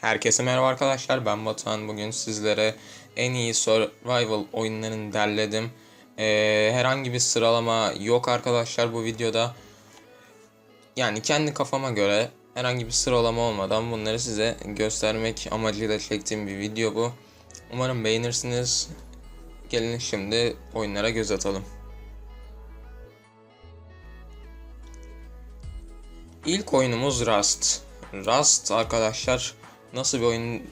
Herkese merhaba arkadaşlar. Ben Batuhan. Bugün sizlere en iyi survival oyunlarını derledim. Ee, herhangi bir sıralama yok arkadaşlar bu videoda. Yani kendi kafama göre herhangi bir sıralama olmadan bunları size göstermek amacıyla çektiğim bir video bu. Umarım beğenirsiniz. Gelin şimdi oyunlara göz atalım. İlk oyunumuz Rust. Rust arkadaşlar nasıl bir oyun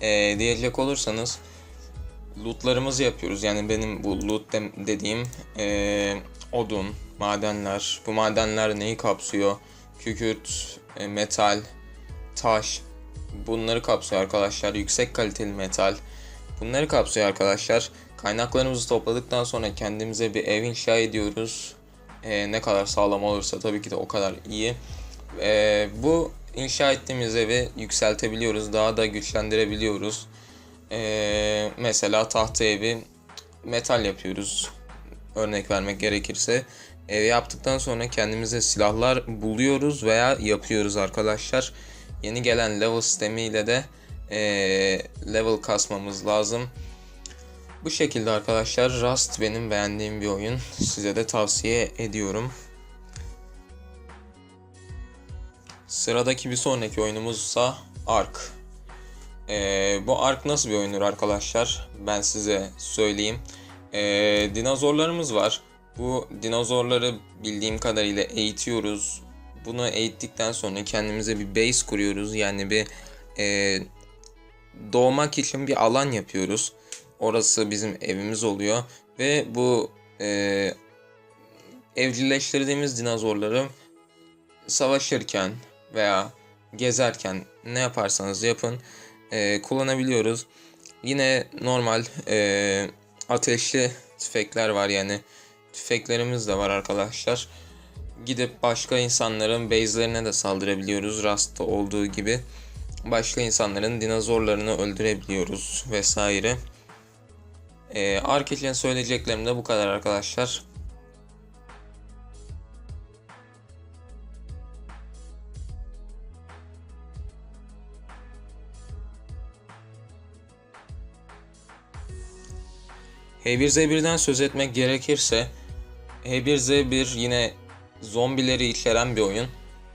e, diyecek olursanız lootlarımızı yapıyoruz. Yani benim bu loot de- dediğim e, odun, madenler. Bu madenler neyi kapsıyor? Kükürt, e, metal, taş. Bunları kapsıyor arkadaşlar. Yüksek kaliteli metal. Bunları kapsıyor arkadaşlar. Kaynaklarımızı topladıktan sonra kendimize bir ev inşa ediyoruz. Ee, ne kadar sağlam olursa tabii ki de o kadar iyi. Ee, bu inşa ettiğimiz evi yükseltebiliyoruz. Daha da güçlendirebiliyoruz. Ee, mesela tahta evi metal yapıyoruz. Örnek vermek gerekirse. Evi yaptıktan sonra kendimize silahlar buluyoruz veya yapıyoruz arkadaşlar. Yeni gelen level sistemiyle de ee, level kasmamız lazım. Bu şekilde arkadaşlar Rust benim beğendiğim bir oyun. Size de tavsiye ediyorum. Sıradaki bir sonraki oyunumuzsa Ark. Ee, bu Ark nasıl bir oyundur arkadaşlar? Ben size söyleyeyim. Ee, dinozorlarımız var. Bu dinozorları bildiğim kadarıyla eğitiyoruz. Bunu eğittikten sonra kendimize bir base kuruyoruz. Yani bir e, doğmak için bir alan yapıyoruz. Orası bizim evimiz oluyor ve bu e, evcilleştirdiğimiz dinozorları savaşırken veya gezerken ne yaparsanız yapın e, kullanabiliyoruz. Yine normal e, ateşli tüfekler var yani tüfeklerimiz de var arkadaşlar. Gidip başka insanların base'lerine de saldırabiliyoruz Rust'ta olduğu gibi. Başka insanların dinozorlarını öldürebiliyoruz vesaire. Ee, Ark için söyleyeceklerim de bu kadar arkadaşlar. H1Z1'den söz etmek gerekirse H1Z1 yine zombileri içeren bir oyun.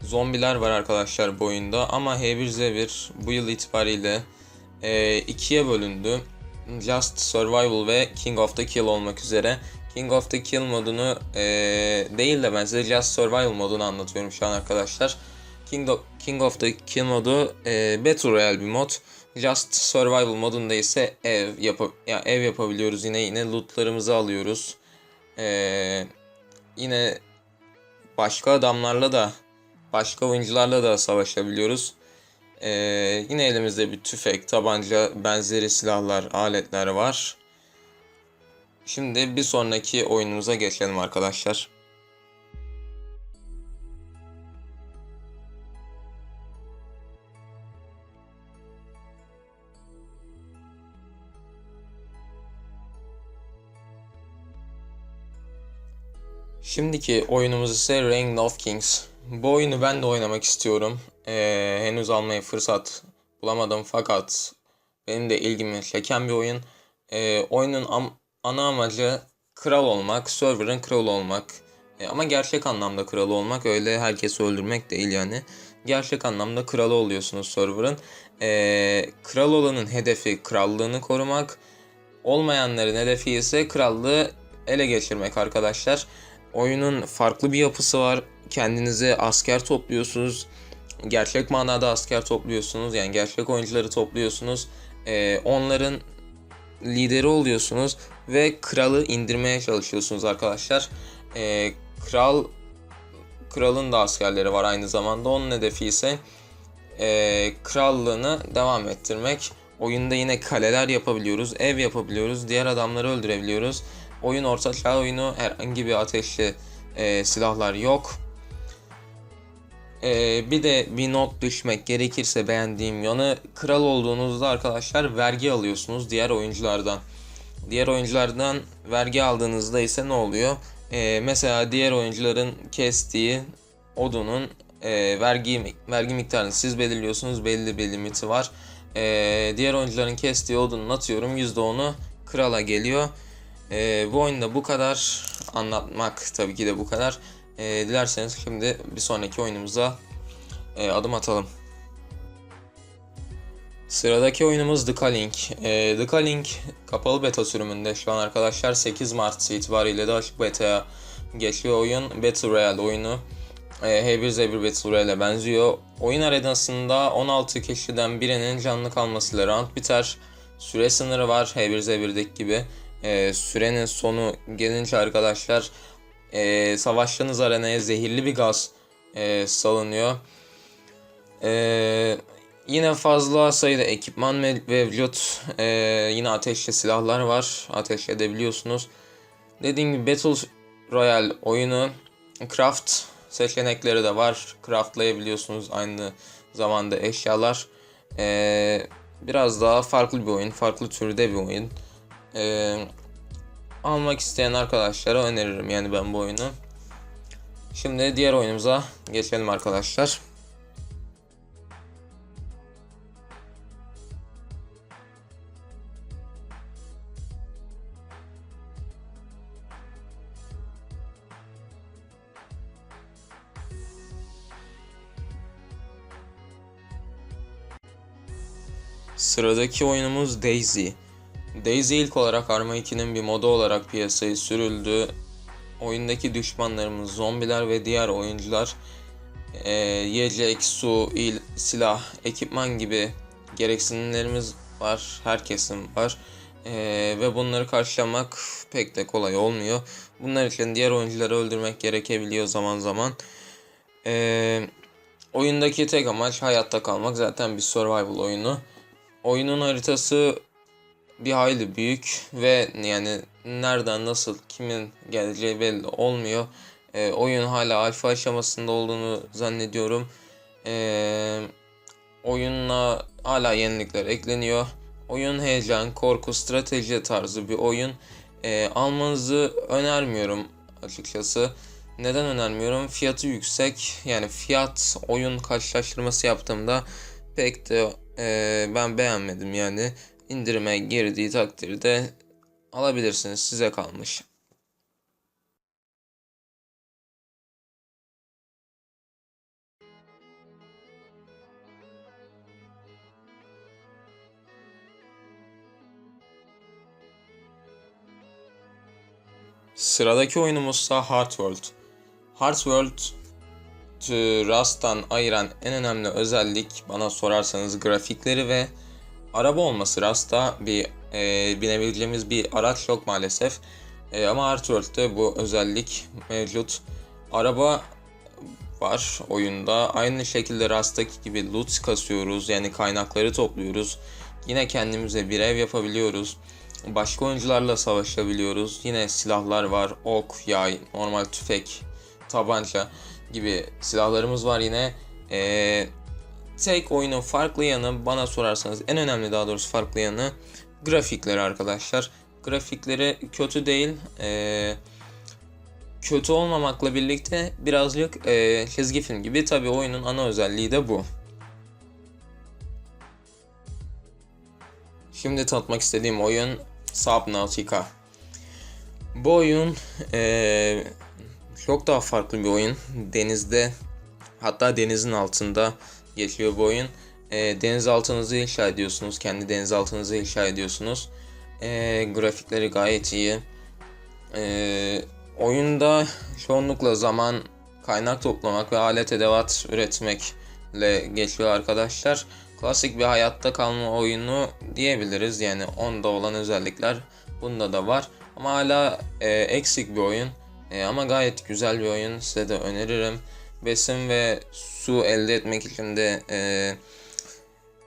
Zombiler var arkadaşlar bu oyunda ama H1Z1 bu yıl itibariyle e, ikiye bölündü. Just Survival ve King of the Kill olmak üzere. King of the Kill modunu e, değil de ben size Just Survival modunu anlatıyorum şu an arkadaşlar. King of, King of the Kill modu e, Battle Royale bir mod. Just Survival modunda ise ev yap ya ev yapabiliyoruz yine yine lootlarımızı alıyoruz. E, yine başka adamlarla da başka oyuncularla da savaşabiliyoruz. Ee, yine elimizde bir tüfek, tabanca, benzeri silahlar, aletler var. Şimdi bir sonraki oyunumuza geçelim arkadaşlar. Şimdiki oyunumuz ise Reign of Kings. Bu oyunu ben de oynamak istiyorum. Ee, henüz almaya fırsat bulamadım fakat benim de ilgimi çeken bir oyun. Ee, oyunun am- ana amacı kral olmak, server'ın kralı olmak. Ee, ama gerçek anlamda kralı olmak öyle herkesi öldürmek değil yani. Gerçek anlamda kralı oluyorsunuz server'ın. Ee, kral olanın hedefi krallığını korumak. Olmayanların hedefi ise krallığı ele geçirmek arkadaşlar. Oyunun farklı bir yapısı var. Kendinize asker topluyorsunuz. Gerçek manada asker topluyorsunuz. Yani gerçek oyuncuları topluyorsunuz. Ee, onların lideri oluyorsunuz ve kralı indirmeye çalışıyorsunuz arkadaşlar. Ee, kral kralın da askerleri var aynı zamanda. Onun hedefi ise e, krallığını devam ettirmek. Oyunda yine kaleler yapabiliyoruz, ev yapabiliyoruz, diğer adamları öldürebiliyoruz. Oyun orta çağ oyunu herhangi bir ateşli e, silahlar yok. E, bir de bir not düşmek gerekirse beğendiğim yanı kral olduğunuzda arkadaşlar vergi alıyorsunuz diğer oyunculardan. Diğer oyunculardan vergi aldığınızda ise ne oluyor? E, mesela diğer oyuncuların kestiği odunun e, vergi vergi miktarını siz belirliyorsunuz. Belli bir limiti var. E, diğer oyuncuların kestiği odunun atıyorum %10'u krala geliyor. E, bu oyunda bu kadar anlatmak tabii ki de bu kadar. E, dilerseniz şimdi bir sonraki oyunumuza e, adım atalım. Sıradaki oyunumuz The Calling. E, The Calling kapalı beta sürümünde şu an arkadaşlar 8 Mart itibariyle de açık beta'ya geçiyor oyun. Battle Royale oyunu. E, H1Z1 Battle Royale'e benziyor. Oyun arenasında 16 kişiden birinin canlı kalmasıyla round biter. Süre sınırı var H1Z1'deki gibi. E, sürenin sonu gelince arkadaşlar e, savaştığınız arenaya zehirli bir gaz e, salınıyor. E, yine fazla sayıda ekipman mevcut. E, yine ateşli silahlar var. Ateş edebiliyorsunuz. Dediğim gibi Battle Royale oyunu craft seçenekleri de var. Craftlayabiliyorsunuz aynı zamanda eşyalar. E, biraz daha farklı bir oyun. Farklı türde bir oyun. Ee, almak isteyen arkadaşlara öneririm yani ben bu oyunu. Şimdi diğer oyunumuza geçelim arkadaşlar. Sıradaki oyunumuz Daisy. Daisy ilk olarak Arma 2'nin bir modu olarak piyasaya sürüldü. Oyundaki düşmanlarımız zombiler ve diğer oyuncular e, yiyecek, su, il, silah, ekipman gibi gereksinimlerimiz var. Herkesin var. E, ve bunları karşılamak pek de kolay olmuyor. Bunlar için diğer oyuncuları öldürmek gerekebiliyor zaman zaman. E, oyundaki tek amaç hayatta kalmak. Zaten bir survival oyunu. Oyunun haritası bir hayli büyük ve yani nereden nasıl kimin geleceği belli olmuyor. E, oyun hala alfa aşamasında olduğunu zannediyorum. E, oyunla hala yenilikler ekleniyor. Oyun heyecan, korku, strateji tarzı bir oyun. E, almanızı önermiyorum açıkçası. Neden önermiyorum? Fiyatı yüksek. Yani fiyat oyun karşılaştırması yaptığımda pek de e, ben beğenmedim yani indirime girdiği takdirde alabilirsiniz. Size kalmış. Sıradaki oyunumuzsa Heartworld. Heartworld Rust'tan ayıran en önemli özellik bana sorarsanız grafikleri ve araba olması Rust'ta bir e, binebileceğimiz bir araç yok maalesef. E, ama Artworld'de bu özellik mevcut. Araba var oyunda. Aynı şekilde Rust'taki gibi loot kasıyoruz. Yani kaynakları topluyoruz. Yine kendimize bir ev yapabiliyoruz. Başka oyuncularla savaşabiliyoruz. Yine silahlar var. Ok, yay, normal tüfek, tabanca gibi silahlarımız var yine. Ee, tek oyunun farklı yanı bana sorarsanız en önemli daha doğrusu farklı yanı grafikleri arkadaşlar. Grafikleri kötü değil. Ee, kötü olmamakla birlikte birazcık e, çizgi film gibi. Tabi oyunun ana özelliği de bu. Şimdi tanıtmak istediğim oyun Subnautica. Bu oyun e, çok daha farklı bir oyun. Denizde hatta denizin altında geçiyor bu oyun. E, denizaltınızı inşa ediyorsunuz. Kendi denizaltınızı inşa ediyorsunuz. E, grafikleri gayet iyi. E, oyunda çoğunlukla zaman kaynak toplamak ve alet edevat üretmekle geçiyor arkadaşlar. Klasik bir hayatta kalma oyunu diyebiliriz. Yani onda olan özellikler bunda da var. Ama hala e, eksik bir oyun. E, ama gayet güzel bir oyun. Size de öneririm. Besin ve su elde etmek için de e,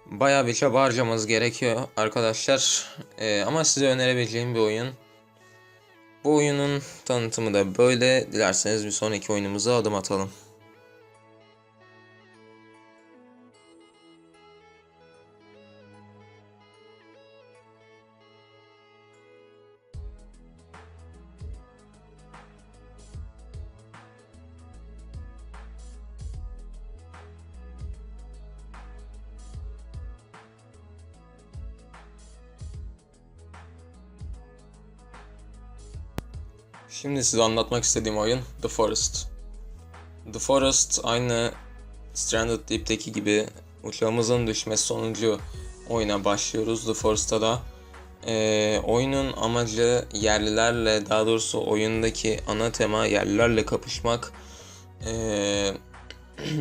bayağı bir çaba harcamanız gerekiyor arkadaşlar. E, ama size önerebileceğim bir oyun. Bu oyunun tanıtımı da böyle. Dilerseniz bir sonraki oyunumuza adım atalım. Şimdi size anlatmak istediğim oyun The Forest. The Forest aynı Stranded Deep'teki gibi uçağımızın düşmesi sonucu oyuna başlıyoruz The Forest'ta da. Ee, oyunun amacı yerlilerle daha doğrusu oyundaki ana tema yerlilerle kapışmak. Ee,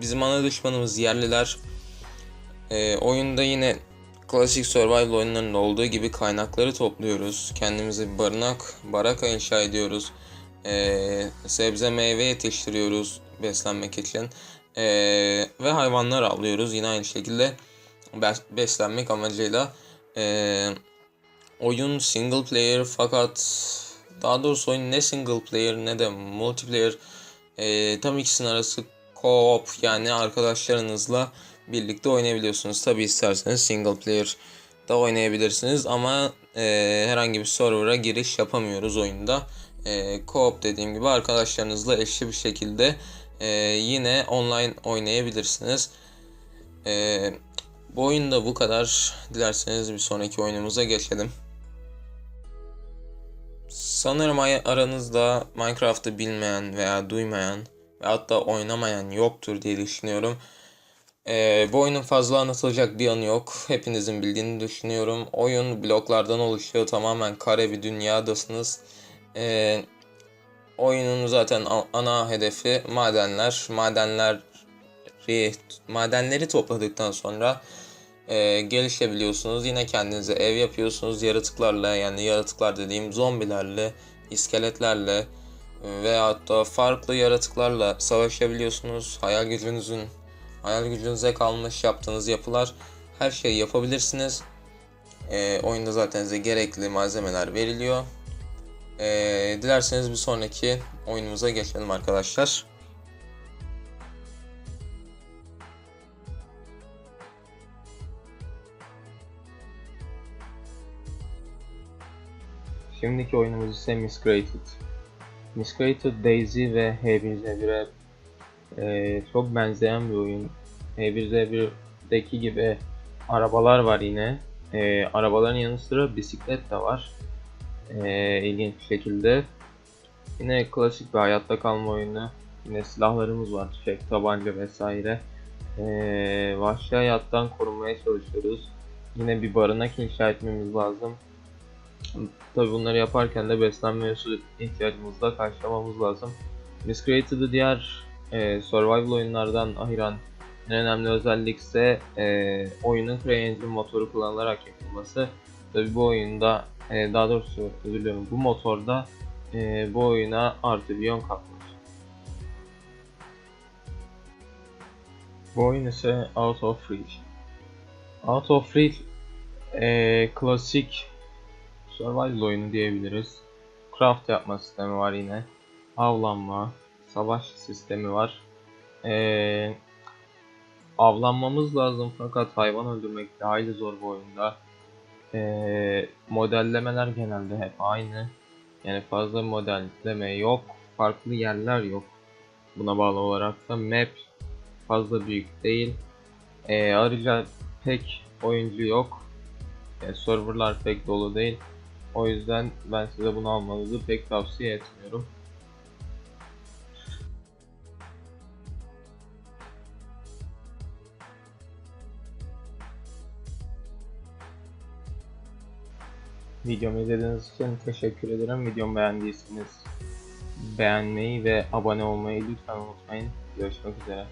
bizim ana düşmanımız yerliler. Ee, oyunda yine klasik survival oyunlarında olduğu gibi kaynakları topluyoruz. Kendimize bir barınak, baraka inşa ediyoruz. Ee, sebze meyve yetiştiriyoruz beslenmek için. Ee, ve hayvanlar avlıyoruz yine aynı şekilde bes- beslenmek amacıyla. Ee, oyun single player fakat daha doğrusu oyun ne single player ne de multiplayer ee, tam ikisinin arası co-op yani arkadaşlarınızla birlikte oynayabiliyorsunuz. Tabi isterseniz single player da oynayabilirsiniz ama e, herhangi bir server'a giriş yapamıyoruz oyunda. E, co-op dediğim gibi arkadaşlarınızla eşli bir şekilde e, yine online oynayabilirsiniz. E, bu oyunda bu kadar. Dilerseniz bir sonraki oyunumuza geçelim. Sanırım aranızda Minecraft'ı bilmeyen veya duymayan ve hatta oynamayan yoktur diye düşünüyorum. Ee, bu oyunun fazla anlatılacak bir yanı yok. Hepinizin bildiğini düşünüyorum. Oyun bloklardan oluşuyor. Tamamen kare bir dünyadasınız. Ee, oyunun zaten ana hedefi madenler. Madenleri, madenleri topladıktan sonra e, gelişebiliyorsunuz. Yine kendinize ev yapıyorsunuz. Yaratıklarla yani yaratıklar dediğim zombilerle, iskeletlerle e, veyahut da farklı yaratıklarla savaşabiliyorsunuz. Hayal gücünüzün hayal gücünüze kalmış yaptığınız yapılar her şeyi yapabilirsiniz. E, oyunda zaten size gerekli malzemeler veriliyor. E, dilerseniz bir sonraki oyunumuza geçelim arkadaşlar. Şimdiki oyunumuz ise Miscreated. Miscreated Daisy ve H1Z1'e e, çok benzeyen bir oyun. H1Z1'deki gibi arabalar var yine. E, arabaların yanı sıra bisiklet de var. E, ilginç bir şekilde. Yine klasik bir hayatta kalma oyunu. Yine silahlarımız var. Tüfek, tabanca vesaire. E, vahşi hayattan korunmaya çalışıyoruz. Yine bir barınak inşa etmemiz lazım. Tabi bunları yaparken de beslenme ihtiyacımızı karşılamamız lazım. Miscreated'ı diğer e, survival oyunlardan ayıran en önemli özellik ise e, oyunun CryEngine motoru kullanılarak yapılması. Tabi bu oyunda, e, daha doğrusu özür diliyorum, bu motorda e, bu oyuna artı bir yön katmış. Bu oyun ise Out of Reach. Out of Reach e, klasik survival oyunu diyebiliriz. Craft yapma sistemi var yine. Avlanma, savaş sistemi var. Ee, avlanmamız lazım fakat hayvan öldürmek de hayli zor bu oyunda. Ee, modellemeler genelde hep aynı. Yani fazla modelleme yok. Farklı yerler yok. Buna bağlı olarak da map fazla büyük değil. Ee, ayrıca pek oyuncu yok. Yani serverlar pek dolu değil. O yüzden ben size bunu almanızı pek tavsiye etmiyorum. Videomu izlediğiniz için teşekkür ederim. Videomu beğendiyseniz beğenmeyi ve abone olmayı lütfen unutmayın. Görüşmek üzere.